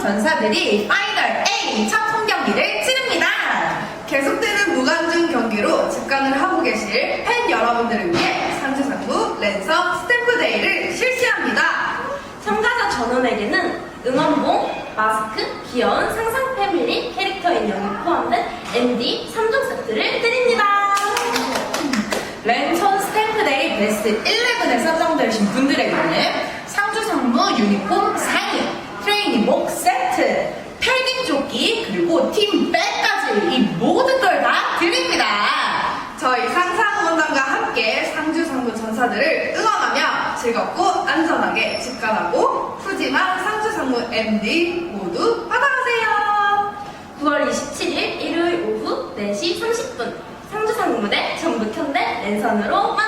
전사들이 파이널 A 첫 홈 경기를 치릅니다. 계속되는 무관중 경기로 직관을 하고 계실 팬 여러분들을 위해 상주 상무 랜서 스탬프 데이를 실시합니다. 참가자 전원에게는 응원봉, 마스크, 귀여운 상상 패밀리 캐릭터 인형이 포함된 MD 3종 세트를 드립니다. 랜선 스탬프 데이 베스트 11에 선정되신 분들에게는 상주 상무 유니폼 사인, 트레이닝복 세트, 패딩 조끼, 그리고 팀 백까지 이 모든 걸 다 드립니다. 저희 상상원단과 함께 상주상무 전사들을 응원하며 즐겁고 안전하게 직관하고 푸짐한 상주 상무 MD 모두 받아가세요. 9월 27일 일요일 오후 4시 30분 상주 상무대 전북 현대 랜선으로 만나요.